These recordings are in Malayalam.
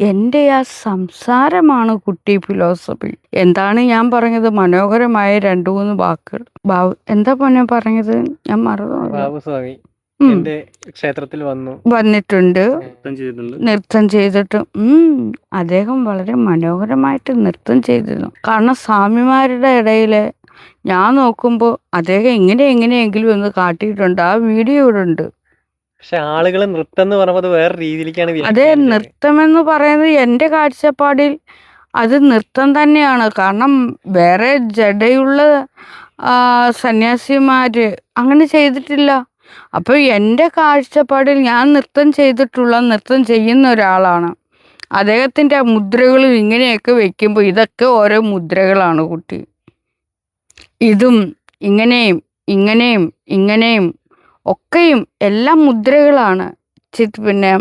എന്റെ ആ സംസാരമാണ് കുട്ടി ഫിലോസഫി എന്താണ് ഞാൻ പറഞ്ഞത്? മനോഹരമായ രണ്ടു മൂന്ന് വാക്കുകൾ. ബാബു എന്താ പൊന്നെ പറഞ്ഞത്? ഞാൻ മറന്നു സ്വാമി എന്റെ ക്ഷേത്രത്തിൽ വന്നു. വന്നിട്ടുണ്ട്. നൃത്തം ചെയ്തിട്ട് ഉം, അദ്ദേഹം വളരെ മനോഹരമായിട്ട് നൃത്തം ചെയ്തിരുന്നു. കാരണം സ്വാമിമാരുടെ ഇടയിൽ ഞാൻ നോക്കുമ്പോൾ അദ്ദേഹം എങ്ങനെ എങ്ങനെയെങ്കിലും ഒന്ന് കാട്ടിയിട്ടുണ്ട്. ആ വീഡിയോ ഇവിടെ ഉണ്ട്. പക്ഷെ ആളുകൾ നൃത്തം എന്ന് പറയുമ്പോൾ വേറെ രീതിയിലേക്കാണ് അതെ നൃത്തം എന്ന് പറയുന്നത് എന്റെ കാഴ്ചപ്പാടിൽ അത് നൃത്തം തന്നെയാണ്. കാരണം വേറെ ജഡയുള്ള സന്യാസിമാർ സന്യാസിമാര് അങ്ങനെ ചെയ്തിട്ടില്ല. അപ്പോൾ എന്റെ കാഴ്ചപ്പാടിൽ ഞാൻ നൃത്തം ചെയ്തിട്ടുള്ള നൃത്തം ചെയ്യുന്ന ഒരാളാണ്. അദ്ദേഹത്തിന്റെ മുദ്രകളും ഇങ്ങനെയൊക്കെ വെക്കുമ്പോൾ ഇതൊക്കെ ഓരോ മുദ്രകളാണ് കുട്ടി. ഇതും ഇങ്ങനെയും ഇങ്ങനെയും ഇങ്ങനെയും ഒക്കെയും എല്ലാ മുദ്രകളാണ്. ചിത് പിന്നെ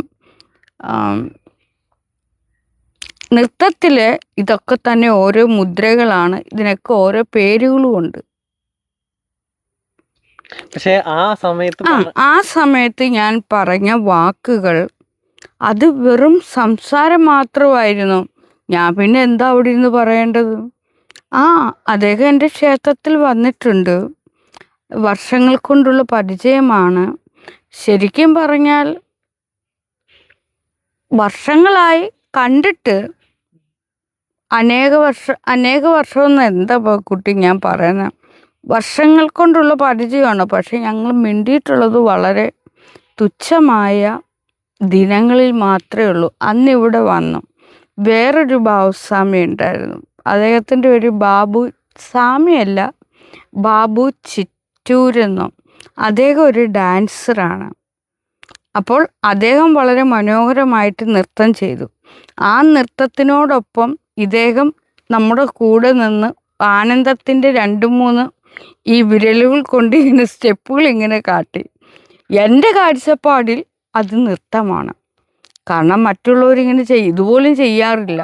നൃത്തത്തിലെ ഇതൊക്കെ തന്നെ ഓരോ മുദ്രകളാണ്. ഇതിനൊക്കെ ഓരോ പേരുകളും ഉണ്ട്. പക്ഷേ ആ സമയത്ത് ആ ആ സമയത്ത് ഞാൻ പറഞ്ഞ വാക്കുകൾ അത് വെറും സംസാരം മാത്രമായിരുന്നു. ഞാൻ പിന്നെ എന്താ അവിടെ ഇരുന്ന് പറയേണ്ടത്? ആ അദ്ദേഹം എന്റെ ക്ഷേത്രത്തിൽ വന്നിട്ടുണ്ട്. വർഷങ്ങൾ കൊണ്ടുള്ള പരിചയമാണ്. ശരിക്കും പറഞ്ഞാൽ വർഷങ്ങളായി കണ്ടിട്ട് അനേക വർഷ അനേക വർഷമെന്ന് എന്താ കുട്ടി ഞാൻ പറയുന്നത് വർഷങ്ങൾ കൊണ്ടുള്ള പരിചയമാണ്. പക്ഷെ ഞങ്ങൾ മിണ്ടിയിട്ടുള്ളത് വളരെ തുച്ഛമായ ദിനങ്ങളിൽ മാത്രമേ ഉള്ളൂ. അന്ന് ഇവിടെ വന്നു. വേറൊരു ബാബുസ്വാമി ഉണ്ടായിരുന്നു. അദ്ദേഹത്തിന്റെ ഒരു ബാബു സ്വാമിയല്ല ബാബു ചിറ്റൂരെന്നും അദ്ദേഹം ഒരു ഡാൻസറാണ്. അപ്പോൾ അദ്ദേഹം വളരെ മനോഹരമായിട്ട് നൃത്തം ചെയ്തു. ആ നൃത്തത്തിനോടൊപ്പം ഇദ്ദേഹം നമ്മുടെ കൂടെ നിന്ന് ആനന്ദത്തിന്റെ രണ്ട് മൂന്ന് ഈ വിരലുകൾ കൊണ്ട് ഇങ്ങനെ സ്റ്റെപ്പുകൾ ഇങ്ങനെ കാട്ടി. എന്റെ കാഴ്ചപ്പാടിൽ അത് നൃത്തമാണ്. കാരണം മറ്റുള്ളവരിങ്ങനെ ചെയ്യും ഇതുപോലും ചെയ്യാറില്ല.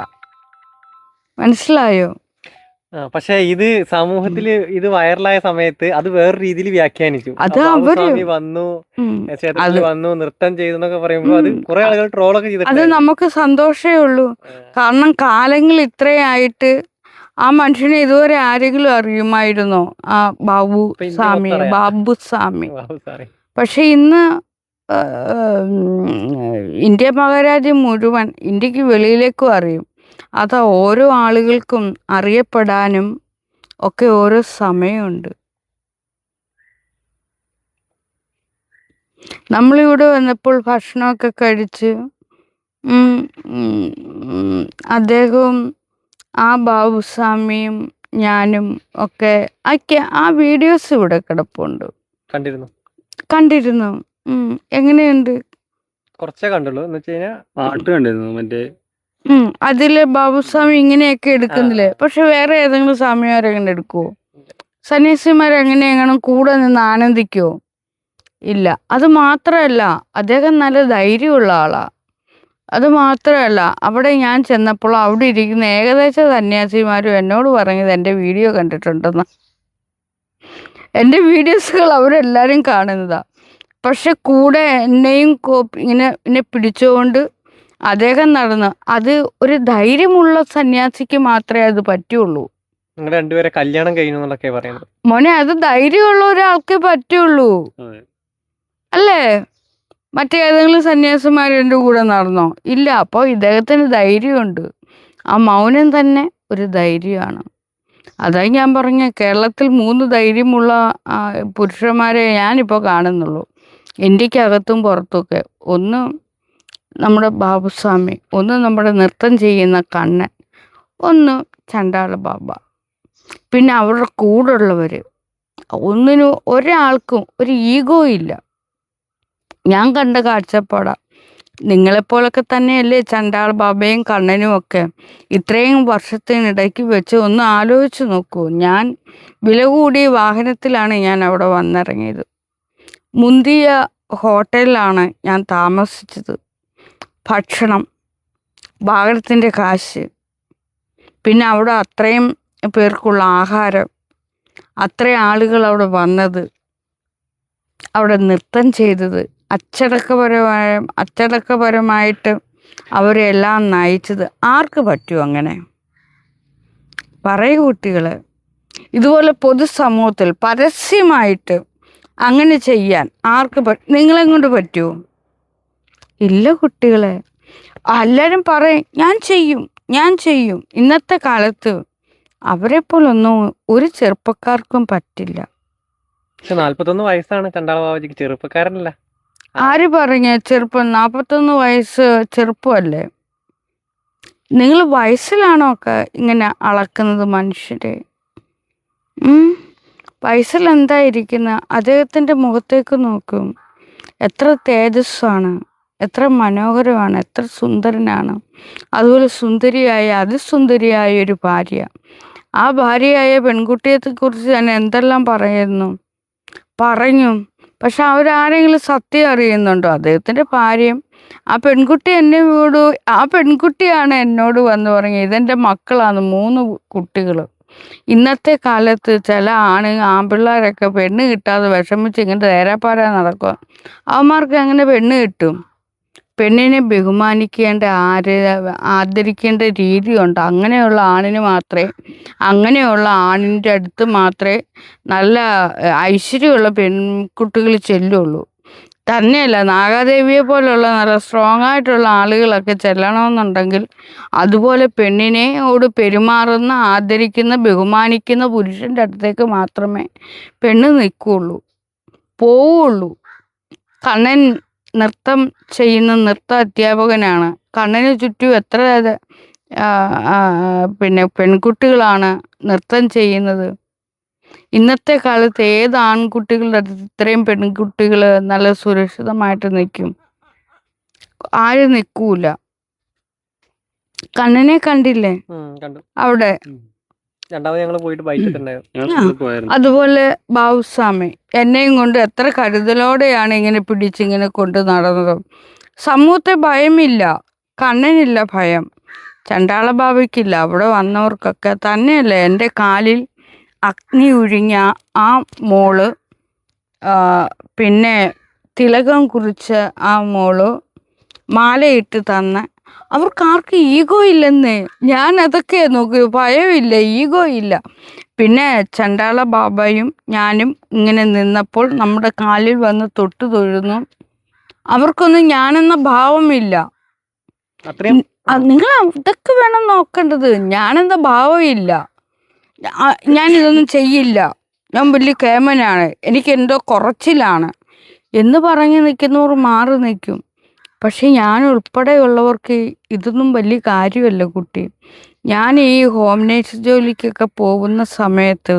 മനസ്സിലായോ? പക്ഷെ ഇത് സമൂഹത്തിൽ ഇത് വൈറലായ സമയത്ത് അത് വേറെ രീതിയിൽ വ്യാഖ്യാനിച്ചു. സ്വാമി വന്നു. ക്ഷേത്രത്തിൽ വന്നു നൃത്തം ചെയ്തു എന്നൊക്കെ പറയുമ്പോൾ അത്. കുറെ ആളുകൾ ട്രോളൊക്കെ അത് നമുക്ക് സന്തോഷമേ ഉള്ളൂ. കാരണം കാലങ്ങൾ ഇത്രയായിട്ട് ആ മനുഷ്യനെ ഇതുവരെ ആരെങ്കിലും അറിയുമായിരുന്നോ? ആ ബാബു സ്വാമി. ബാബു സ്വാമി. പക്ഷെ ഇന്ന് ഇന്ത്യ മഹാരാജ്യം മുഴുവൻ ഇന്ത്യയ്ക്ക് വെളിയിലേക്കും അറിയും. അത് ഓരോ ആളുകൾക്കും അറിയപ്പെടാനും ഒക്കെ ഓരോ സമയമുണ്ട്. നമ്മളിവിടെ വന്നപ്പോൾ ഭക്ഷണമൊക്കെ കഴിച്ച് അദ്ദേഹവും ആ ബാബുസ്വാമിയും ഞാനും ഒക്കെ ഒക്കെ ആ വീഡിയോസ് ഇവിടെ കിടപ്പുണ്ട്. കണ്ടിരുന്നു. കണ്ടിരുന്നു. എങ്ങനെയുണ്ട്? കുറച്ചേ കണ്ടുള്ളൂ. എന്ന് വെച്ച് കഴിഞ്ഞാൽ പാട്ട് കണ്ടിരുന്നു. മറ്റേ ഉം, അതിൽ ബാബുസ്വാമി ഇങ്ങനെയൊക്കെ എടുക്കുന്നില്ലേ? പക്ഷെ വേറെ ഏതെങ്കിലും സ്വാമിമാരെങ്ങനെ എടുക്കുവോ? സന്യാസിമാരെങ്ങനെ എങ്ങനെ കൂടെ നിന്ന് ആനന്ദിക്കുവോ ഇല്ല. അത് മാത്രമല്ല അദ്ദേഹം നല്ല ധൈര്യമുള്ള ആളാ. അത് മാത്രമല്ല അവിടെ ഞാൻ ചെന്നപ്പോൾ അവിടെ ഇരിക്കുന്ന ഏകദേശ സന്യാസിമാരും എന്നോട് പറഞ്ഞത് എന്റെ വീഡിയോ കണ്ടിട്ടുണ്ടെന്ന്. എന്റെ വീഡിയോസുകൾ അവരെല്ലാവരും കാണുന്നതാ. പക്ഷെ കൂടെ എന്നെയും കോപ്പി ഇങ്ങനെ എന്നെ പിടിച്ചുകൊണ്ട് അദ്ദേഹം നടന്ന് അത് ഒരു ധൈര്യമുള്ള സന്യാസിക്ക് മാത്രമേ അത് പറ്റുള്ളൂ. നിങ്ങളുടെ രണ്ടുപേരെ കല്യാണം കഴിഞ്ഞു പറയുന്നത്. മോനെ അത് ധൈര്യമുള്ള ഒരാൾക്ക് പറ്റുള്ളൂ. അതെ. അല്ലേ? മറ്റേതെങ്കിലും സന്യാസിമാർ എന്റെ കൂടെ നടന്നോ? ഇല്ല അപ്പോൾ ഇദ്ദേഹത്തിന് ധൈര്യമുണ്ട്. ആ മൗനം തന്നെ ഒരു ധൈര്യമാണ്. അതായി ഞാൻ പറഞ്ഞ കേരളത്തിൽ മൂന്ന് ധൈര്യമുള്ള ആ, പുരുഷന്മാരെ ഞാനിപ്പോൾ കാണുന്നുള്ളൂ. ഇന്ത്യക്കകത്തും പുറത്തുമൊക്കെ ഒന്ന് നമ്മുടെ ബാബുസ്വാമി ഒന്ന് നമ്മുടെ നൃത്തം ചെയ്യുന്ന കണ്ണൻ ഒന്ന് ചണ്ടാള ബാബ. പിന്നെ അവരുടെ കൂടെയുള്ളവർ ഒന്നിനും ഒരാൾക്കും ഒരു ഈഗോ ഇല്ല. ഞാൻ കണ്ട കാഴ്ചപ്പാടാ നിങ്ങളെപ്പോലൊക്കെ തന്നെയല്ലേ ചണ്ടാൾ ബാബയും കണ്ണനും ഒക്കെ? ഇത്രയും വർഷത്തിനിടയ്ക്ക് വെച്ച് ഒന്ന് ആലോചിച്ച് നോക്കൂ. ഞാൻ വില കൂടിയ വാഹനത്തിലാണ് ഞാൻ അവിടെ വന്നിറങ്ങിയത്. മുന്തിയ ഹോട്ടലിലാണ് ഞാൻ താമസിച്ചത്. ഭക്ഷണം വാഹനത്തിന്റെ കാശ് പിന്നെ അവിടെ അത്രയും പേർക്കുള്ള ആഹാരം അത്രയും ആളുകൾ അവിടെ വന്നത് അവിടെ നൃത്തം ചെയ്തത് അച്ചടക്കപരമായ അച്ചടക്കപരമായിട്ട് അവരെല്ലാം നയിച്ചത്. ആർക്ക് പറ്റും അങ്ങനെ? പറയൂ കുട്ടികൾ ഇതുപോലെ പൊതുസമൂഹത്തിൽ പരസ്യമായിട്ട് അങ്ങനെ ചെയ്യാൻ ആർക്ക് നിങ്ങളെങ്ങോട്ട് നിങ്ങളെ പറ്റുമോ ഇല്ല കുട്ടികളെ. എല്ലാവരും പറയും ഞാൻ ചെയ്യും ഞാൻ ചെയ്യും. ഇന്നത്തെ കാലത്ത് അവരെപ്പോലൊന്നും ഒരു ചെറുപ്പക്കാർക്കും പറ്റില്ല. പക്ഷെ നാല്പത്തൊന്ന് വയസ്സാണ് ചണ്ടാള ബാബാജിക്ക് ചെറുപ്പക്കാരനല്ല. ആര് പറഞ്ഞ ചെറുപ്പം നാൽപ്പത്തൊന്ന് വയസ്സ് ചെറുപ്പമല്ലേ നിങ്ങൾ വയസ്സിലാണോ ഒക്കെ ഇങ്ങനെ അളക്കുന്നത് മനുഷ്യരെ? ഉം? വയസ്സിൽ എന്തായിരിക്കുന്ന അദ്ദേഹത്തിന്റെ മുഖത്തേക്ക് നോക്കും. എത്ര തേജസ്സാണ്. എത്ര മനോഹരമാണ് എത്ര സുന്ദരനാണ്. അതുപോലെ സുന്ദരിയായ അതിസുന്ദരിയായ ഒരു ഭാര്യ. ആ ഭാര്യയായ പെൺകുട്ടിയെക്കുറിച്ച് ഞാൻ എന്തെല്ലാം പറയുന്നു? പറഞ്ഞു. പക്ഷെ അവരാരെങ്കിലും സത്യം അറിയുന്നുണ്ടോ? അദ്ദേഹത്തിന്റെ ഭാര്യ ആ പെൺകുട്ടി എന്നെ വീട് ആ പെൺകുട്ടിയാണ് എന്നോട് വന്ന് പറഞ്ഞത്. ഇതെന്റെ മക്കളാണ് മൂന്ന് കുട്ടികൾ ഇന്നത്തെ കാലത്ത് ചില ആണ് ആൺപിള്ളേരൊക്കെ പെണ്ണ് കിട്ടാതെ വിഷമിച്ച് ഇങ്ങനെ തേരാപ്പാര നടക്കുക. അവന്മാർക്ക് അങ്ങനെ പെണ്ണ് കിട്ടും. പെണ്ണിനെ ബഹുമാനിക്കേണ്ട ആര് ആദരിക്കേണ്ട രീതിയുണ്ട് അങ്ങനെയുള്ള ആണിന് മാത്രമേ അങ്ങനെയുള്ള ആണിന്റെ അടുത്ത് മാത്രമേ നല്ല ഐശ്വര്യമുള്ള പെൺകുട്ടികൾ ചെല്ലുള്ളൂ. തന്നെയല്ല നാഗാദേവിയെ പോലെയുള്ള നല്ല സ്ട്രോങ് ആയിട്ടുള്ള ആളുകളൊക്കെ ചെല്ലണമെന്നുണ്ടെങ്കിൽ അതുപോലെ പെണ്ണിനെയോട് പെരുമാറുന്ന ആദരിക്കുന്ന ബഹുമാനിക്കുന്ന പുരുഷന്റെ അടുത്തേക്ക് മാത്രമേ പെണ്ണ് നിൽക്കുകയുള്ളൂ. പോവുള്ളൂ കണ്ണൻ നൃത്തം ചെയ്യുന്ന നൃത്ത അധ്യാപകനാണ്. കണ്ണിന് ചുറ്റും എത്ര പിന്നെ പെൺകുട്ടികളാണ് നൃത്തം ചെയ്യുന്നത്. ഇന്നത്തെ കാലത്ത് ഏത് ആൺകുട്ടികളുടെ അടുത്ത് ഇത്രയും പെൺകുട്ടികൾ നല്ല സുരക്ഷിതമായിട്ട് നിൽക്കും? ആരും നിൽക്കൂല. കണ്ണനെ കണ്ടില്ലേ? അവിടെ രണ്ടാമത് ഞങ്ങൾ പോയിട്ട് ബൈക്കിട്ടുണ്ടായിരുന്നു അതുപോലെ ബാബുസ്വാമി എന്നെയും കൊണ്ട് എത്ര കരുതലോടെയാണ് ഇങ്ങനെ പിടിച്ചിങ്ങനെ കൊണ്ട് നടന്നത്? സമൂഹത്തെ ഭയമില്ല കണ്ണനില്ല ഭയം. ചണ്ടാള ബാബയ്ക്കില്ല അവിടെ വന്നവർക്കൊക്കെ തന്നെയല്ലേ എന്റെ കാലിൽ അഗ്നി ഒഴിഞ്ഞ ആ മോൾ പിന്നെ തിലകം കുറിച്ച് ആ മോൾ മാലയിട്ട് തന്ന അവർക്ക് ആർക്ക് ഈഗോ ഇല്ലെന്ന്. ഞാൻ അതൊക്കെ നോക്കി ഭയമില്ല ഈഗോ ഇല്ല. പിന്നെ ചണ്ടാള ബാബയും ഞാനും ഇങ്ങനെ നിന്നപ്പോൾ നമ്മുടെ കാലിൽ വന്ന് തൊട്ടു തൊഴുന്നു. അവർക്കൊന്നും ഞാനെന്ന ഭാവമില്ല. അത്രയും നിങ്ങൾ അതൊക്കെ വേണം നോക്കേണ്ടത്. ഞാനെന്ന ഭാവമില്ല. ഞാൻ ഇതൊന്നും ചെയ്യില്ല. ഞാൻ വലിയ കേമനാണ്. എനിക്ക് എന്തോ കുറച്ചിലാണ്. എന്ന് പറഞ്ഞ് നിൽക്കുന്നവർ മാറി നിൽക്കും. പക്ഷെ ഞാൻ ഉൾപ്പെടെയുള്ളവർക്ക് ഇതൊന്നും വലിയ കാര്യമല്ല കുട്ടി. ഞാൻ ഈ ഹോം നേഴ്സ് ജോലിക്കൊക്കെ പോകുന്ന സമയത്ത്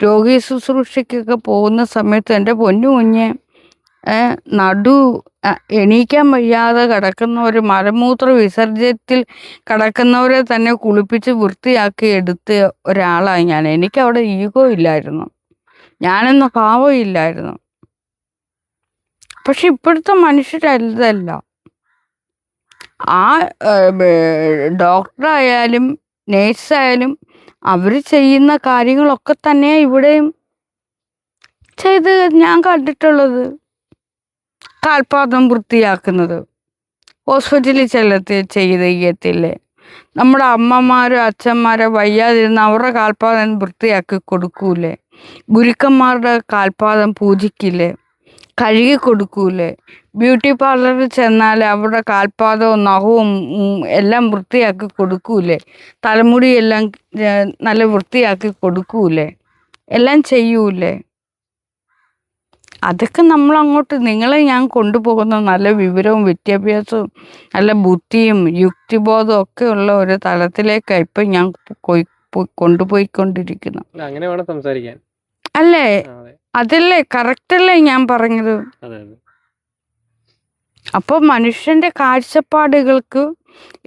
രോഗി ശുശ്രൂഷയ്ക്കൊക്കെ പോകുന്ന സമയത്ത് എന്റെ പൊന്നു കുഞ്ഞ് നടു എണീക്കാൻ വയ്യാതെ കിടക്കുന്നവർ മലമൂത്ര വിസർജ്യത്തിൽ കിടക്കുന്നവരെ തന്നെ കുളിപ്പിച്ച് വൃത്തിയാക്കി എടുത്ത ഒരാളാണ് ഞാൻ. എനിക്കവിടെ ഈഗോ ഇല്ലായിരുന്നു. ഞാനെന്ന ഭാവം ഇല്ലായിരുന്നു. പക്ഷെ ഇപ്പോഴത്തെ മനുഷ്യരല്ലതല്ല ആ ഡോക്ടറായാലും നേഴ്സായാലും അവർ ചെയ്യുന്ന കാര്യങ്ങളൊക്കെ തന്നെ ഇവിടെയും ചെയ്ത് ഞാൻ കണ്ടിട്ടുള്ളത്. കാൽപാദം വൃത്തിയാക്കുന്നത്. ഹോസ്പിറ്റലിൽ ചെല്ലത്തി ചെയ്ത് ചെയ്യത്തില്ലേ? നമ്മുടെ അമ്മമാരും അച്ഛന്മാരെ വയ്യാതിരുന്ന് അവരുടെ കാൽപാദം വൃത്തിയാക്കി കൊടുക്കൂലേ ഗുരുക്കന്മാരുടെ കാൽപാദം പൂജിക്കില്ലേ? കഴുകി കൊടുക്കൂലേ? ബ്യൂട്ടി പാർലറിൽ ചെന്നാൽ അവിടെ കാൽപാദവും നഖവും എല്ലാം വൃത്തിയാക്കി കൊടുക്കൂലേ? തലമുടിയെല്ലാം നല്ല വൃത്തിയാക്കി കൊടുക്കൂലേ? എല്ലാം ചെയ്യൂലേ? അതൊക്കെ നമ്മൾ അങ്ങോട്ട് നിങ്ങളെ ഞാൻ കൊണ്ടുപോകുന്ന നല്ല വിവരവും വിദ്യാഭ്യാസവും നല്ല ബുദ്ധിയും യുക്തിബോധവും ഒക്കെ ഉള്ള ഒരു തലത്തിലേക്കാണ് ഇപ്പം ഞാൻ പോയി പോയി- കൊണ്ടുപോയിക്കൊണ്ടിരിക്കുന്നത്. അല്ല, അങ്ങനെ വേണം സംസാരിക്കാൻ. അല്ലേ? ആ, കറക്റ്റ് അല്ലേ ഞാൻ പറഞ്ഞത്? അതെ അതെ. അപ്പോൾ മനുഷ്യന്റെ കാഴ്ചപ്പാടുകൾക്ക്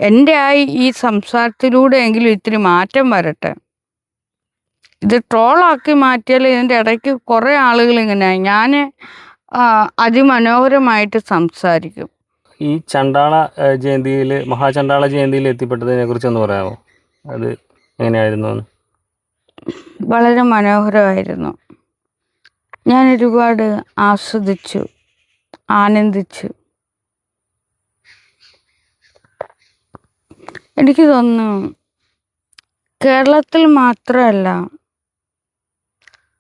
എന്റെ ആയി ഈ സംസാരത്തിലൂടെ എങ്കിലും ഇത്തിരി മാറ്റം വരട്ടെ. ഇത് ട്രോളാക്കി മാറ്റിയാൽ ഇതിന്റെ ഇടയ്ക്ക് കുറേ ആളുകൾ ഇങ്ങനെ ഞാൻ അതിമനോഹരമായിട്ട് സംസാരിക്കും. ഈ ചണ്ടാള ജയന്തിയിൽ മഹാചണ്ടാള ജയന്തിയിൽ എത്തിപ്പെട്ടതിനെ കുറിച്ച് ഒന്ന് പറയാമോ അത് എങ്ങനെയായിരുന്നു വളരെ മനോഹരമായിരുന്നു. ഞാൻ ഒരുപാട് ആസ്വദിച്ചു ആനന്ദിച്ചു. എനിക്ക് തോന്നുന്നു കേരളത്തിൽ മാത്രമല്ല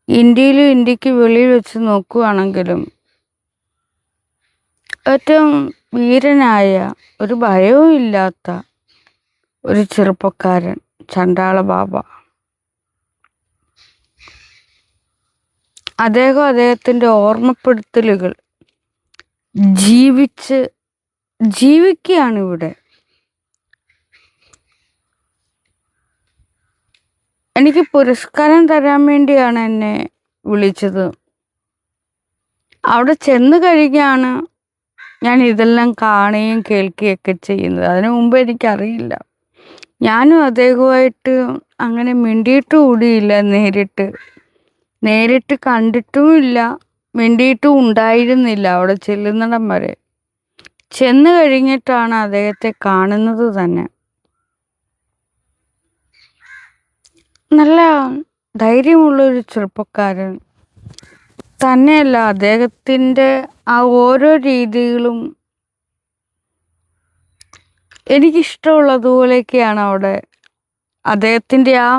ഇന്ത്യയിലും ഇന്ത്യയ്ക്ക് വെളിയിൽ വെച്ച് നോക്കുകയാണെങ്കിലും ഏറ്റവും വീരനായ ഒരു ഭയവും ഇല്ലാത്ത ഒരു ചെറുപ്പക്കാരൻ ചണ്ടാള ബാബ. അദ്ദേഹം അദ്ദേഹത്തിന്റെ ഓർമ്മപ്പെടുത്തലുകൾ ജീവിച്ച് ജീവിക്കുകയാണ് ഇവിടെ. എനിക്ക് പുരസ്കാരം തരാൻ വേണ്ടിയാണ് എന്നെ വിളിച്ചത്. അവിടെ ചെന്ന് കഴിഞ്ഞാണ് ഞാൻ ഇതെല്ലാം കാണുകയും കേൾക്കുകയൊക്കെ ചെയ്യുന്നത്. അതിനു മുമ്പ് എനിക്കറിയില്ല. ഞാനും അദ്ദേഹവുമായിട്ട് അങ്ങനെ മിണ്ടിയിട്ട് കൂടിയില്ല നേരിട്ട്. നേരിട്ട് കണ്ടിട്ടുമില്ല മിണ്ടിയിട്ടും ഉണ്ടായിരുന്നില്ല അവിടെ ചെല്ലുന്നിടം വരെ. ചെന്ന് കഴിഞ്ഞിട്ടാണ് അദ്ദേഹത്തെ കാണുന്നത് തന്നെ. നല്ല ധൈര്യമുള്ളൊരു ചെറുപ്പക്കാരൻ. തന്നെയല്ല അദ്ദേഹത്തിന്റെ ആ ഓരോ രീതികളും എനിക്കിഷ്ടമുള്ളതുപോലെയൊക്കെയാണ് അവിടെ. അദ്ദേഹത്തിന്റെ ആ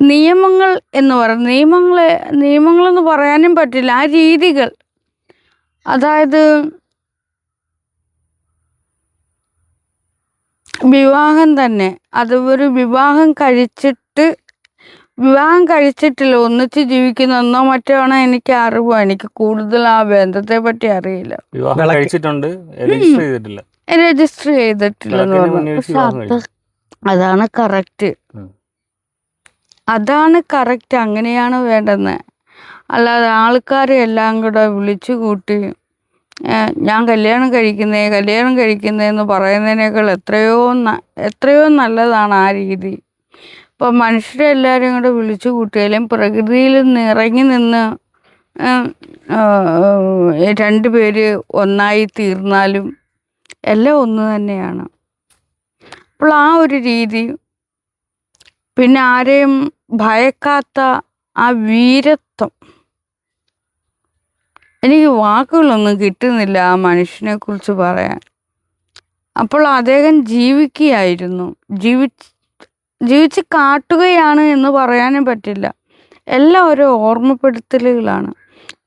നിയമങ്ങൾ എന്ന് പറയുന്നത് നിയമങ്ങളെ നിയമങ്ങളെന്ന് പറയാനും പറ്റില്ല ആ രീതികൾ. അതായത് വിവാഹം തന്നെ. അത് ഒരു വിവാഹം കഴിച്ചിട്ട് വിവാഹം കഴിച്ചിട്ടില്ല ഒന്നിച്ച് ജീവിക്കുന്ന ഒന്നോ മറ്റോ ആണോ എനിക്ക് അറിവ്? എനിക്ക് കൂടുതൽ ആ ബന്ധത്തെ പറ്റി അറിയില്ല. വിവാഹം കഴിച്ചിട്ടുണ്ട്. രജിസ്റ്റർ ചെയ്തിട്ടില്ല. രജിസ്റ്റർ അത് അതാണ് കറക്റ്റ്. അതാണ് കറക്റ്റ് അങ്ങനെയാണ് വേണ്ടെന്ന് അല്ലാതെ ആൾക്കാരെ എല്ലാം കൂടെ വിളിച്ചു കൂട്ടി ഞാൻ കല്യാണം കഴിക്കുന്നേ കല്യാണം കഴിക്കുന്നതെന്ന് പറയുന്നതിനേക്കാൾ എത്രയോ എത്രയോ നല്ലതാണ് ആ രീതി. ഇപ്പം മനുഷ്യരെ എല്ലാവരും കൂടെ വിളിച്ചു കൂട്ടിയാലും പ്രകൃതിയിൽ നിന്ന് ഇറങ്ങി നിന്ന് രണ്ട് പേര് ഒന്നായി തീർന്നാലും എല്ലാം ഒന്ന് തന്നെയാണ്. അപ്പോൾ ആ ഒരു രീതി പിന്നെ ആരെയും ഭയക്കാത്ത ആ വീരത്വം. എനിക്ക് വാക്കുകളൊന്നും കിട്ടുന്നില്ല ആ മനുഷ്യനെ കുറിച്ച് പറയാൻ. അപ്പോൾ അദ്ദേഹം ജീവിക്കുകയായിരുന്നു. ജീവി ജീവിച്ച് കാട്ടുകയാണ് എന്ന് പറയാനും പറ്റില്ല. എല്ലാം ഒരു ഓർമ്മപ്പെടുത്തലുകളാണ്.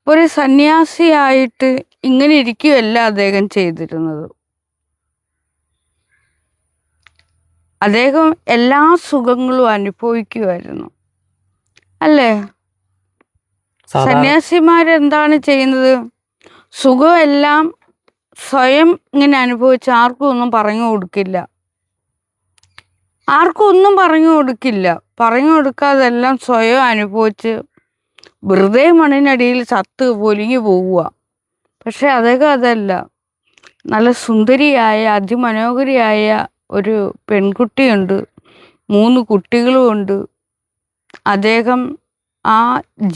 ഒരു സന്യാസിയായിട്ട് ഇങ്ങനെ ഇരിക്കുകയല്ല അദ്ദേഹം ചെയ്തിരുന്നത്. അദ്ദേഹം എല്ലാ സുഖങ്ങളും അനുഭവിക്കുമായിരുന്നു അല്ലേ? സന്യാസിമാരെന്താണ് ചെയ്യുന്നത്? സുഖമെല്ലാം സ്വയം ഇങ്ങനെ അനുഭവിച്ച് ആർക്കും ഒന്നും പറഞ്ഞു കൊടുക്കില്ല. ആർക്കും ഒന്നും പറഞ്ഞു കൊടുക്കില്ല. പറഞ്ഞു കൊടുക്കാതെ എല്ലാം സ്വയം അനുഭവിച്ച് വെറുതെ മണ്ണിനടിയിൽ ചത്ത് പൊലിഞ്ഞു പോവുക പക്ഷെ അദ്ദേഹം അതല്ല. നല്ല സുന്ദരിയായ അതിമനോഹരിയായ ഒരു പെൺകുട്ടിയുണ്ട് മൂന്ന് കുട്ടികളുമുണ്ട്. അദ്ദേഹം ആ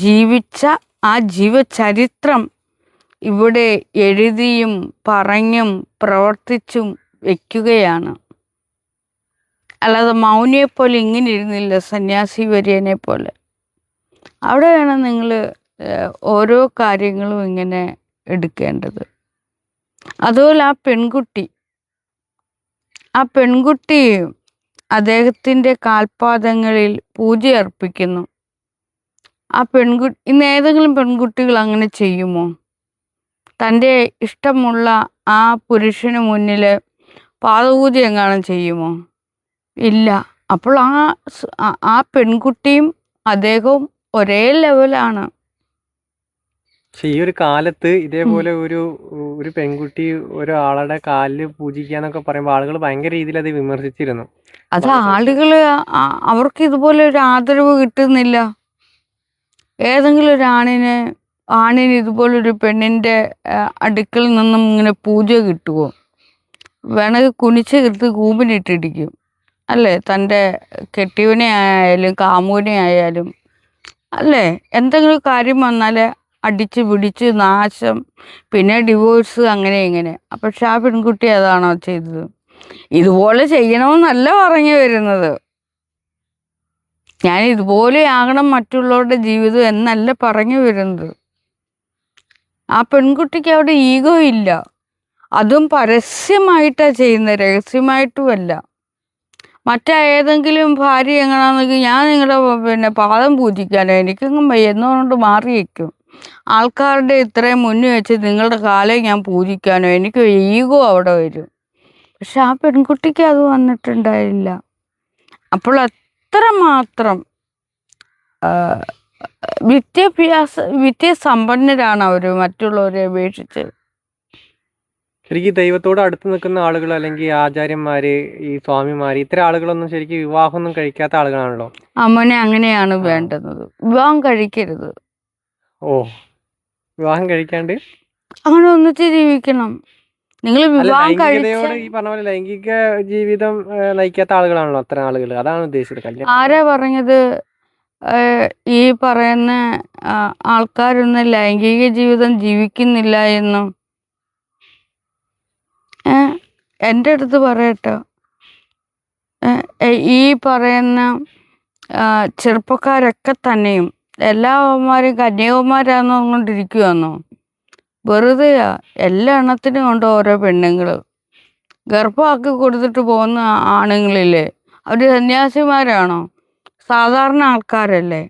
ജീവിച്ച ആ ജീവചരിത്രം ഇവിടെ എഴുതിയും പറഞ്ഞും പ്രവർത്തിച്ചും വയ്ക്കുകയാണ് അല്ലാതെ മൗനിയെപ്പോലെ ഇങ്ങനെ ഇരുന്നില്ല സന്യാസി വര്യനെ പോലെ അവിടെ വേണം നിങ്ങൾ ഓരോ കാര്യങ്ങളും ഇങ്ങനെ എടുക്കേണ്ടത്. അതുപോലെ ആ പെൺകുട്ടി ആ പെൺകുട്ടി അദ്ദേഹത്തിന്റെ കാൽപാദങ്ങളിൽ പൂജ അർപ്പിക്കുന്നു. ആ പെൺകുട്ടി ഇന്ന് ഏതെങ്കിലും പെൺകുട്ടികൾ അങ്ങനെ ചെയ്യുമോ? തന്റെ ഇഷ്ടമുള്ള ആ പുരുഷന് മുന്നിൽ പാദപൂജ എങ്ങാനും ചെയ്യുമോ? ഇല്ല. അപ്പോൾ ആ- ആ പെൺകുട്ടിയും അദ്ദേഹവും ഒരേ ലെവലാണ് പക്ഷെ ഈ ഒരു കാലത്ത് ഇതേപോലെ ഒരു ഒരു പെൺകുട്ടി ഒരാളുടെ കാലിൽ പൂജിക്കാന്നൊക്കെ പറയുമ്പോൾ ആളുകൾ ഭയങ്കര രീതിയിൽ അത് വിമർശിച്ചിരുന്നു. അത് ആളുകൾ അവർക്ക് ഇതുപോലെ ഒരു ആദരവ് കിട്ടുന്നില്ല. ഏതെങ്കിലും ഒരു ആണിന് ആണിന് ഇതുപോലെ ഒരു പെണ്ണിന്റെ അടുക്കൽ നിന്നും ഇങ്ങനെ പൂജ കിട്ടുമോ വേണമെങ്കിൽ കുനിച്ച് എടുത്ത് കൂമ്പിനിട്ടിടിക്കും അല്ലേ? തന്റെ കെട്ടിയവനെ ആയാലും കാമുവിനെ ആയാലും. അല്ലേ? എന്തെങ്കിലും കാര്യം വന്നാൽ അടിച്ച് പിടിച്ച് നാശം പിന്നെ ഡിവോഴ്സ് അങ്ങനെ ഇങ്ങനെ. പക്ഷെ ആ പെൺകുട്ടി അതാണോ ചെയ്തത്? ഇതുപോലെ ചെയ്യണമെന്നല്ല പറഞ്ഞു വരുന്നത്. ഞാൻ ഇതുപോലെ ആകണം മറ്റുള്ളവരുടെ ജീവിതം എന്നല്ല പറഞ്ഞു വരുന്നത്. ആ പെൺകുട്ടിക്ക് അവിടെ ഈഗോ ഇല്ല. അതും പരസ്യമായിട്ടാണ് ചെയ്യുന്നത് രഹസ്യമായിട്ടുമല്ല. മറ്റേതെങ്കിലും ഭാര്യ എങ്ങനെയാണെന്നെങ്കിൽ ഞാൻ നിങ്ങളുടെ പിന്നെ പാദം പൂജിക്കാനോ എനിക്കെങ്ങും വയ്യ. എന്ന് മാറി വയ്ക്കും ആൾക്കാരുടെ ഇത്രയും മുന്നിൽ വെച്ച് നിങ്ങളുടെ കാലേ ഞാൻ പൂജിക്കാനോ? എനിക്ക് ഈഗോ അവിടെ വരും. പക്ഷെ ആ പെൺകുട്ടിക്ക് അത് വന്നിട്ടുണ്ടായില്ല. അപ്പോൾ അത്ര മാത്രം വിദ്യാഭ്യാസ വിദ്യാസമ്പന്നരാണ് അവർ മറ്റുള്ളവരെ അപേക്ഷിച്ച്. ശരിക്കും ദൈവത്തോട് അടുത്ത് നിൽക്കുന്ന ആളുകൾ അല്ലെങ്കിൽ ആചാര്യന്മാര് ഈ സ്വാമിമാര് ഇത്ര ആളുകളൊന്നും ശരിക്കും വിവാഹമൊന്നും കഴിക്കാത്ത ആളുകളാണല്ലോ? അമ്മനെ അങ്ങനെയാണ് വേണ്ടത് വേണ്ടുന്നത്. വിവാഹം കഴിക്കരുത്. ഓ വിവാഹം കഴിക്കാണ്ട്? അങ്ങനെ ഒന്നിച്ച് ജീവിക്കണം. നിങ്ങൾ വിവാഹം കഴിച്ച ഈ പറഞ്ഞ പോലെ ലൈംഗിക ജീവിതം ഏഹ്, നയിക്കാത്ത ആളുകളാണല്ലോ അത്തരം ആളുകൾ അതാണ് ഉദ്ദേശിച്ചത്. കല്യാണം ആരാ പറഞ്ഞത്? ഏഹ്, ഈ പറയുന്ന ആ, ആൾക്കാരൊന്നും ലൈംഗിക ജീവിതം ജീവിക്കുന്നില്ല എന്നും. ഏ എന്റെ അടുത്ത് പറയട്ടോ. ഈ പറയുന്ന ആ, ചെറുപ്പക്കാരൊക്കെ തന്നെയും എല്ലാവന്മാരും അവന്മാരും കന്യാകുമാരാന്നുകൊണ്ടിരിക്കുവാന്നോ വെറുതെയാ. എല്ലാ എണ്ണത്തിനും ഉണ്ട് ഓരോ പെണ്ണുങ്ങൾ ഗർഭമാക്കി കൊടുത്തിട്ട് പോകുന്ന ആണുങ്ങളില്ലേ? അവർ സന്യാസിമാരാണോ? സാധാരണ ആൾക്കാരല്ലേ?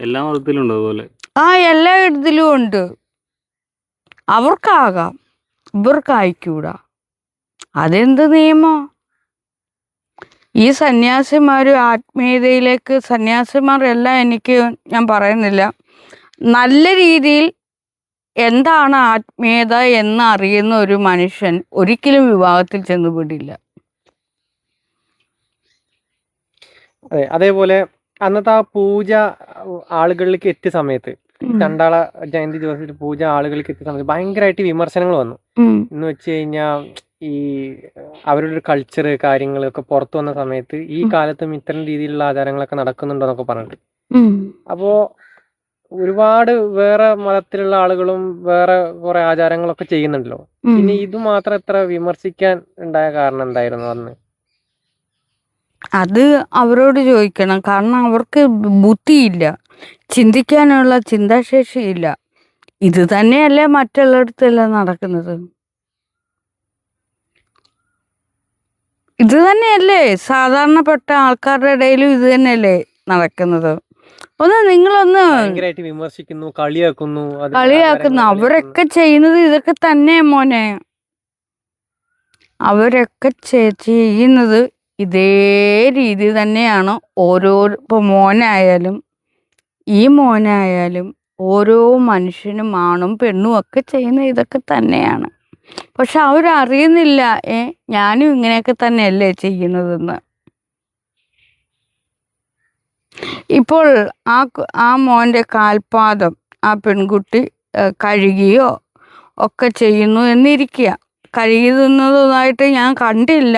എല്ലാ മതത്തിലും അതുപോലെ. ആ എല്ലാ ഇടത്തിലും ഉണ്ട്. അവർക്കാകാം. ഇവർക്കായിക്കൂടാ. അതെന്ത് നിയമോ? ഈ സന്യാസിമാർ ആത്മീയതയിലേക്ക് സന്യാസിമാരെല്ലാം എനിക്ക് ഞാൻ പറയുന്നില്ല. നല്ല രീതിയിൽ എന്താണ് ആത്മീയത എന്ന് അറിയുന്ന ഒരു മനുഷ്യൻ ഒരിക്കലും വിവാഹത്തിൽ ചെന്ന് വിടില്ല അതെ അതേപോലെ അന്നത്തെ ആ പൂജ ആളുകളിലേക്ക് എത്തിയ സമയത്ത്. ചണ്ടാള ജയന്തി ദിവസത്തിൽ പൂജ ആളുകളിലേക്ക് എത്തിയ സമയത്ത് ഭയങ്കരമായിട്ട് വിമർശനങ്ങൾ വന്നു. എന്ന് വെച്ച് കഴിഞ്ഞാൽ ഈ അവരുടെ ഒരു കൾച്ചർ കാര്യങ്ങളൊക്കെ പുറത്തു വന്ന സമയത്ത് ഈ. കാലത്തും ഇത്തരം രീതിയിലുള്ള ആചാരങ്ങളൊക്കെ നടക്കുന്നുണ്ടോ എന്നൊക്കെ പറഞ്ഞിട്ട്. അപ്പോ ഒരുപാട് വേറെ മതത്തിലുള്ള ആളുകളും വേറെ കുറെ ആചാരങ്ങളൊക്കെ ചെയ്യുന്നുണ്ടല്ലോ. പിന്നെ ഇത് മാത്രം എത്ര വിമർശിക്കാൻ ഉണ്ടായ കാരണം എന്തായിരുന്നു അന്ന്? അത് അവരോട് ചോദിക്കണം. കാരണം അവർക്ക് ബുദ്ധിയില്ല. ചിന്തിക്കാനുള്ള ചിന്താശേഷിയില്ല. ഇത് തന്നെയല്ലേ മറ്റുള്ളിടത്തെല്ലാം നടക്കുന്നത്. ഇത് തന്നെയല്ലേ സാധാരണപ്പെട്ട ആൾക്കാരുടെ ഇടയിലും ഇത് തന്നെയല്ലേ നടക്കുന്നത്. ഒന്ന് നിങ്ങളൊന്ന് ഭയങ്കരമായിട്ട് വിമർശിക്കുന്നു കളിയാക്കുന്നു അത് കളിയാക്കുന്നു. അവരൊക്കെ ചെയ്യുന്നത് ഇതൊക്കെ തന്നെ മോനെ. അവരൊക്കെ ചെയ്യുന്നത് ഇതേ രീതി തന്നെയാണ്. ഓരോ ഇപ്പൊ മോനായാലും ഈ മോനായാലും ഓരോ മനുഷ്യനും ആണും പെണ്ണും ഒക്കെ ചെയ്യുന്ന ഇതൊക്കെ തന്നെയാണ്. പക്ഷെ അവരറിയുന്നില്ല ഏ ഞാനും ഇങ്ങനെയൊക്കെ തന്നെയല്ലേ ചെയ്യുന്നതെന്ന്. ഇപ്പോൾ ആ ആ മോന്റെ കാൽപാദം ആ പെൺകുട്ടി കഴുകിയോ ഒക്കെ ചെയ്യുന്നു എന്നിരിക്കുക. കഴുകി തിന്നതായിട്ട് ഞാൻ കണ്ടില്ല.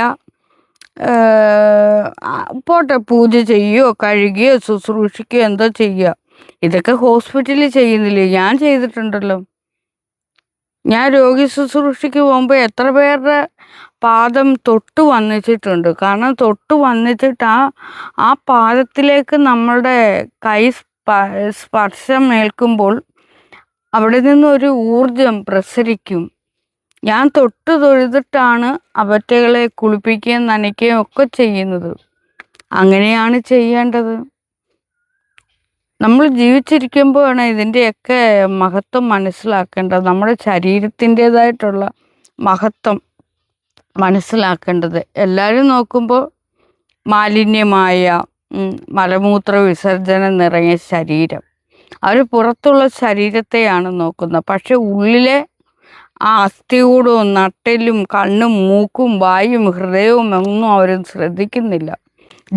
പോട്ടെ പൂജ ചെയ്യുകയോ കഴുകിയോ ശുശ്രൂഷിക്കുകയോ എന്തോ ചെയ്യുക. ഇതൊക്കെ ഹോസ്പിറ്റലിൽ ചെയ്യുന്നില്ലേ? ഞാൻ ചെയ്തിട്ടുണ്ടല്ലോ. ഞാൻ രോഗി ശുശ്രൂഷയ്ക്ക് പോകുമ്പോൾ എത്ര പേരുടെ പാദം തൊട്ട് വന്നിച്ചിട്ടുണ്ട്. കാരണം തൊട്ട് വന്നിച്ചിട്ട് ആ ആ പാദത്തിലേക്ക് നമ്മളുടെ കൈ സ്പ- സ്പർശം ഏൽക്കുമ്പോൾ അവിടെ നിന്നൊരു ഊർജം പ്രസരിക്കും. ഞാൻ തൊട്ട് തൊഴുതിട്ടാണ് അവറ്റകളെ കുളിപ്പിക്കുകയും നനയ്ക്കുകയും ഒക്കെ ചെയ്യുന്നത്. അങ്ങനെയാണ് ചെയ്യേണ്ടത്. നമ്മൾ ജീവിച്ചിരിക്കുമ്പോഴാണ് ഇതിന്റെയൊക്കെ മഹത്വം മനസ്സിലാക്കേണ്ടത്. നമ്മുടെ ശരീരത്തിന്റെതായിട്ടുള്ള മഹത്വം മനസ്സിലാക്കേണ്ടത്. എല്ലാവരും നോക്കുമ്പോൾ മാലിന്യമായ മലമൂത്ര വിസർജനം നിറഞ്ഞ ശരീരം. അവർ പുറത്തുള്ള ശരീരത്തെയാണ് നോക്കുന്നത്. പക്ഷെ ഉള്ളിലെ ആ അസ്ഥികൂടവും നട്ടലും കണ്ണും മൂക്കും വായും ഹൃദയവും ഒന്നും അവർ ശ്രദ്ധിക്കുന്നില്ല.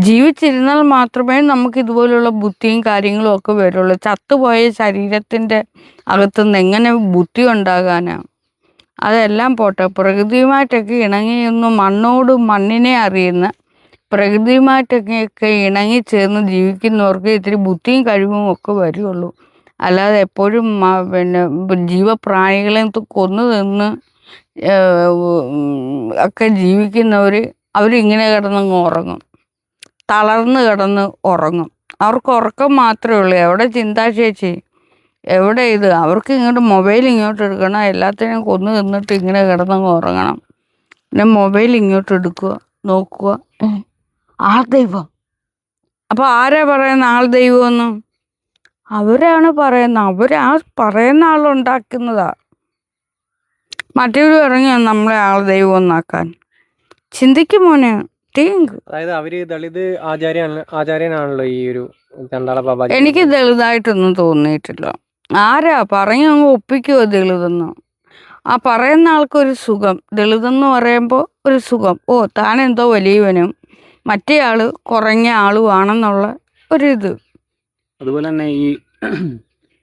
ജീവിച്ചിരുന്നാൽ മാത്രമേ നമുക്ക് ഇതുപോലുള്ള ബുദ്ധിയും കാര്യങ്ങളും ഒക്കെ വരുള്ളൂ. ചത്തുപോയ ശരീരത്തിന്റെ അകത്തുനിന്ന് എങ്ങനെ ബുദ്ധി ഉണ്ടാകാനാണ് അതെല്ലാം പോട്ടെ. പ്രകൃതിയുമായിട്ടൊക്കെ ഇണങ്ങിയൊന്ന് മണ്ണോട് മണ്ണിനെ അറിയുന്ന പ്രകൃതിയുമായിട്ടൊക്കെ ഇണങ്ങി ചേർന്ന് ജീവിക്കുന്നവർക്ക് ഇത്തിരി ബുദ്ധിയും കഴിവും ഒക്കെ വരുള്ളൂ. അല്ലാതെ എപ്പോഴും പിന്നെ ജീവപ്രാണികളെ കൊന്നു തിന്ന് ഒക്കെ ജീവിക്കുന്നവർ അവരിങ്ങനെ കിടന്നങ്ങ് ഉറങ്ങും. തളർന്ന് കിടന്ന് ഉറങ്ങും. അവർക്ക് ഉറക്കം മാത്രമേ ഉള്ളൂ. എവിടെ ചിന്താശേഷി എവിടെ ഇത്? അവർക്ക് ഇങ്ങോട്ട് മൊബൈൽ ഇങ്ങോട്ട് എടുക്കണം. എല്ലാത്തിനും കൊന്നു തിന്നിട്ട് ഇങ്ങനെ കിടന്നങ്ങ് ഉറങ്ങണം. പിന്നെ മൊബൈൽ ഇങ്ങോട്ട് എടുക്കുക നോക്കുക. ആൾ ദൈവം. അപ്പോൾ ആരാ പറയുന്ന ആൾ ദൈവമെന്ന് അവരാണ് പറയുന്നത് അവർ ആ പറയുന്ന ആളുണ്ടാക്കുന്നതാ മറ്റൊരു ഇറങ്ങി നമ്മളെ ആൾ ദൈവം എന്നാക്കാൻ. ചിന്തിക്കും മോനെ. അതായത് അവർ ദളിത് ആചാര്യ ആചാര്യനാണല്ലോ ഈ ഒരു ചണ്ടാള ബാബാജി എനിക്ക് ദളിതായിട്ടൊന്നും തോന്നിയിട്ടില്ല. ആരാ? പറഞ്ഞു അങ്ങ് ഒപ്പിക്കുമോ ദളിതെന്ന്? ആ പറയുന്ന ആൾക്കൊരു സുഖം. ദളിതെന്ന് പറയുമ്പോൾ ഒരു സുഖം. ഓ താൻ എന്തോ വലിയവനും മറ്റേ ആൾ കുറഞ്ഞ ആളുമാണെന്നുള്ള ഒരിത്. അതുപോലെ തന്നെ ഈ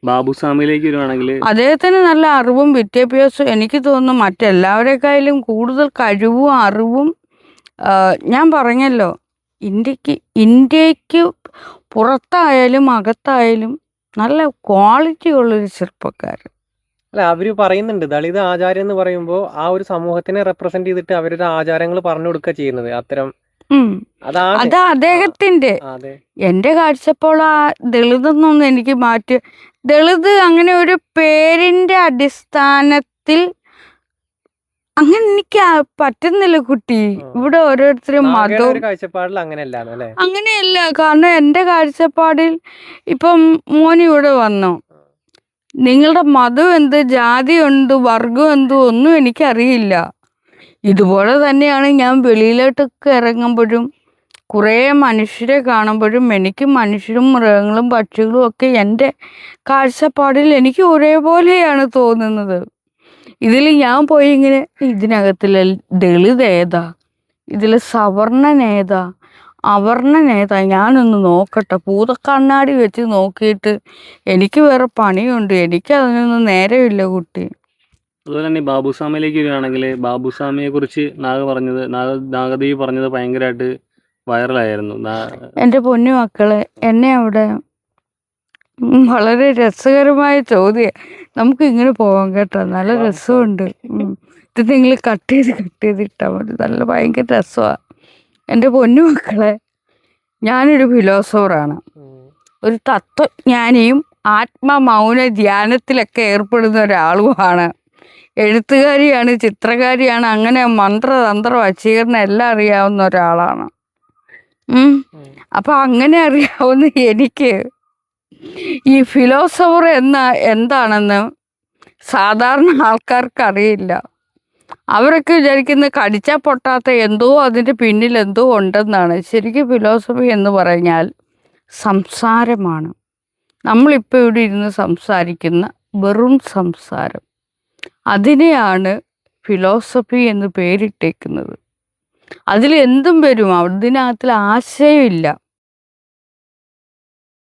ബാബുസ്വാമിയിലേക്ക് വരുവാണെങ്കിൽ അദ്ദേഹത്തിന് നല്ല അറിവും വിദ്യാഭ്യാസവും എനിക്ക് തോന്നുന്നു മറ്റെല്ലാവരെക്കാളും കൂടുതൽ കഴിവും അറിവും ഞാൻ പറഞ്ഞല്ലോ ഇന്ത്യയ്ക്ക് ഇന്ത്യയ്ക്ക് പുറത്തായാലും അകത്തായാലും നല്ല ക്വാളിറ്റി ഉള്ളൊരു ചെറുപ്പക്കാരൻ. അല്ല അവർ പറയുന്നുണ്ട് ദളിത് ആചാരം എന്ന് പറയുമ്പോൾ ആ ഒരു സമൂഹത്തിനെ റെപ്രസെന്റ് ചെയ്തിട്ട് അവരുടെ ആചാരങ്ങൾ പറഞ്ഞു കൊടുക്കുക ചെയ്യുന്നത്. അത്തരം അത് അദ്ദേഹത്തിന്റെ എന്റെ കാഴ്ചപ്പോൾ ആ ദളിതെന്നൊന്നും എനിക്ക് മാറ്റി ദളിത് അങ്ങനെ ഒരു പേരിന്റെ അടിസ്ഥാനത്തിൽ അങ്ങനെ എനിക്ക് പറ്റുന്നില്ല കുട്ടി. ഇവിടെ ഓരോരുത്തരും മതം മതവും കാഴ്ചപ്പാടിൽ അങ്ങനെയല്ല. കാരണം എന്റെ കാഴ്ചപ്പാടിൽ ഇപ്പം മോൻ ഇവിടെ വന്നു. നിങ്ങളുടെ മതം എന്ത് ജാതി എന്ത് വർഗം എന്ത് ഒന്നും എനിക്കറിയില്ല. ഇതുപോലെ തന്നെയാണ് ഞാൻ വെളിയിലോട്ടൊക്കെ ഇറങ്ങുമ്പോഴും കുറേ മനുഷ്യരെ കാണുമ്പോഴും എനിക്ക് മനുഷ്യരും മൃഗങ്ങളും പക്ഷികളും ഒക്കെ എന്റെ കാഴ്ചപ്പാടിൽ എനിക്ക് ഒരേപോലെയാണ് തോന്നുന്നത്. ഇതിൽ ഞാൻ പോയി ഇങ്ങനെ ഇതിനകത്തിലെ ദളിത് ഏതാ? ഇതിൽ സവർണൻ ഏതാ? അവർണൻ ഏതാ? ഞാനൊന്ന് നോക്കട്ടെ. ഭൂതക്കണ്ണാടി വെച്ച് നോക്കിയിട്ട് എനിക്ക് വേറെ പണിയുണ്ട്. എനിക്ക് അതിനൊന്നും നേരമില്ല കുട്ടി. അതുപോലെ തന്നെ ബാബുസ്വാമിയിലേക്ക് വരികയാണെങ്കിൽ ബാബുസ്വാമിയെ കുറിച്ച് നാഗ പറഞ്ഞത് നാഗ നാഗദേവി പറഞ്ഞത് ഭയങ്കരമായിട്ട് വൈറലായിരുന്നു. എന്റെ പൊന്നു മക്കളെ എന്നെ അവിടെ വളരെ രസകരമായ ചോദ്യം. നമുക്ക് ഇങ്ങനെ പോകാം കേട്ടോ. നല്ല രസമുണ്ട്. ഇത് നിങ്ങൾ കട്ട് ചെയ്ത് കട്ട് ചെയ്ത് ഇട്ടാൽ മതി. നല്ല ഭയങ്കര രസമാണ് എന്റെ പൊന്നു മക്കളെ ഞാനൊരു ഫിലോസഫറാണ് ഒരു തത്വജ്ഞാനിയും ആത്മമൗന ധ്യാനത്തിലൊക്കെ ഏർപ്പെടുന്ന ഒരാളുമാണ്. എഴുത്തുകാരിയാണ് ചിത്രകാരിയാണ് അങ്ങനെ മന്ത്രതന്ത്ര വശീകരണം എല്ലാം അറിയാവുന്ന ഒരാളാണ്. ഉം. അങ്ങനെ അറിയാവുന്ന എനിക്ക് ഈ ഫിലോസഫർ എന്ന എന്താണെന്ന് സാധാരണ ആൾക്കാർക്ക് അറിയില്ല അവരൊക്കെ വിചാരിക്കുന്ന കടിച്ചാൽ പൊട്ടാത്ത എന്തോ അതിന്റെ പിന്നിൽ എന്തോ ഉണ്ടെന്നാണ്. ശരിക്കും ഫിലോസഫി എന്ന് പറഞ്ഞാൽ സംസാരമാണ്. നമ്മളിപ്പോൾ ഇവിടെ ഇരുന്ന് സംസാരിക്കുന്ന വെറും സംസാരം. അതിനെയാണ് ഫിലോസഫി എന്ന് പേരിട്ടേക്കുന്നത്. അതിൽ എന്തും വരും. അതിനകത്തിൽ ആശയമില്ല.